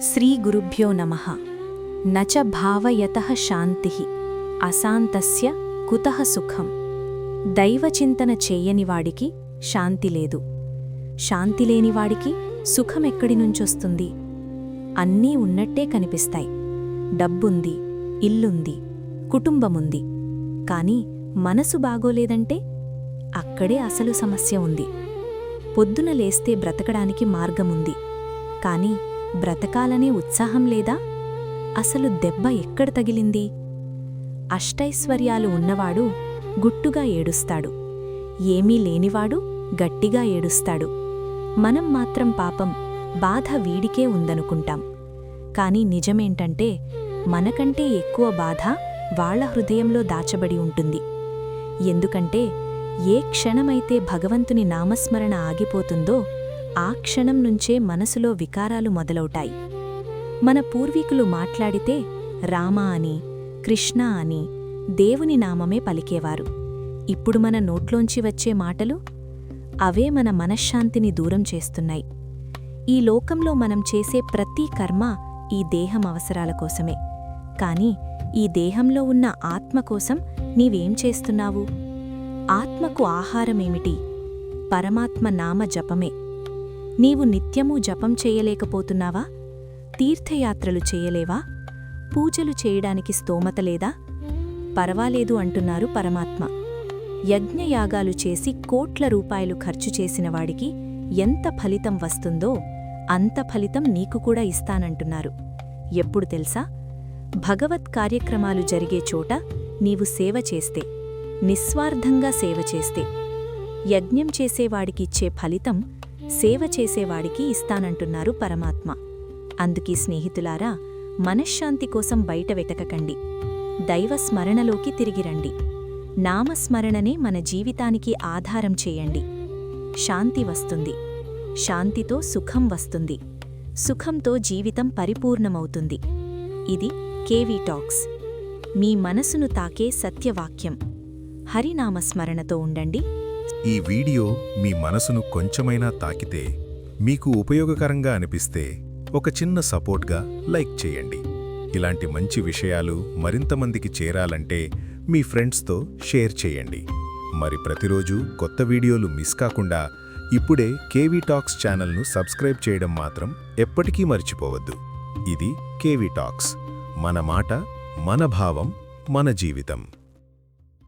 శ్రీగురుభ్యో నమ. నచ భావయత శాంతి. అశాంతస్య కుతః సుఖం. దైవచింతన చేయనివాడికి శాంతి లేదు. శాంతి లేనివాడికి సుఖమెక్కడి నుంచొస్తుంది? అన్నీ ఉన్నట్టే కనిపిస్తాయి. డబ్బుంది ఇల్లుంది కుటుంబముంది. కాని మనసు బాగోలేదంటే అక్కడే అసలు సమస్య ఉంది. పొద్దున లేస్తే బ్రతకడానికి మార్గముంది. కాని బ్రతకాలనే ఉత్సాహం లేదా? అసలు దెబ్బ ఎక్కడ తగిలింది? అష్టైశ్వర్యాలు ఉన్నవాడు గుట్టుగా ఏడుస్తాడు. ఏమీ లేనివాడు గట్టిగా ఏడుస్తాడు. మనం మాత్రం పాపం బాధ వీడికే ఉందనుకుంటాం. కాని నిజమేంటంటే మనకంటే ఎక్కువ బాధ వాళ్ళ హృదయంలో దాచబడి ఉంటుంది. ఎందుకంటే ఏ క్షణమైతే భగవంతుని నామస్మరణ ఆగిపోతుందో ఆ క్షణం నుంచే మనసులో వికారాలు మొదలవుతాయి. మన పూర్వీకులు మాట్లాడితే రామ అని కృష్ణ అని దేవుని నామమే పలికేవారు. ఇప్పుడు మన నోట్లోంచి వచ్చే మాటలు అవే మన మనశ్శాంతిని దూరం చేస్తున్నాయి. ఈ లోకంలో మనం చేసే ప్రతి కర్మ ఈ దేహం అవసరాల కోసమే. కాని ఈ దేహంలో ఉన్న ఆత్మ కోసం నీవేం చేస్తున్నావు? ఆత్మకు ఆహారమేమిటి? పరమాత్మ నామ జపమే. నీవు నిత్యమూ జపం చేయలేకపోతున్నావా? తీర్థయాత్రలు చేయలేవా? పూజలు చేయడానికి స్తోమత లేదా? పర్వాలేదు అంటున్నారు పరమాత్మ. యజ్ఞయాగాలు చేసి కోట్ల రూపాయలు ఖర్చు చేసినవాడికి ఎంత ఫలితం వస్తుందో అంత ఫలితం నీకు కూడా ఇస్తానంటున్నారు. ఎప్పుడు తెలుసా? భగవత్ కార్యక్రమాలు జరిగే చోట నీవు సేవ చేస్తే నిస్వార్థంగా సేవ చేస్తే యజ్ఞం చేసేవాడికిచ్చే ఫలితం సేవ చేసేవాడికి ఇస్తానంటున్నారు పరమాత్మ. అందుకీ స్నేహితులారా మనశ్శాంతి కోసం బయట వెతకకండి. దైవ స్మరణలోకి తిరిగిరండి నామస్మరణనే మన జీవితానికి ఆధారం చేయండి. శాంతి వస్తుంది. శాంతితో సుఖం వస్తుంది. సుఖంతో జీవితం పరిపూర్ణమవుతుంది. ఇది కేవీ టాక్స్. మీ మనసును తాకే సత్యవాక్యం. హరినామస్మరణతో ఉండండి. ఈ వీడియో మీ మనసును కొంచెమైనా తాకితే మీకు ఉపయోగకరంగా అనిపిస్తే ఒక చిన్న సపోర్ట్గా లైక్ చేయండి. ఇలాంటి మంచి విషయాలు మరింతమందికి చేరాలంటే మీ ఫ్రెండ్స్తో షేర్ చేయండి. మరి ప్రతిరోజు కొత్త వీడియోలు మిస్ కాకుండా ఇప్పుడే కేవీ టాక్స్ ఛానల్ను సబ్స్క్రైబ్ చేయడం మాత్రం ఎప్పటికీ మర్చిపోవద్దు. ఇది కేవీ టాక్స్. మన మాట మన భావం మన జీవితం.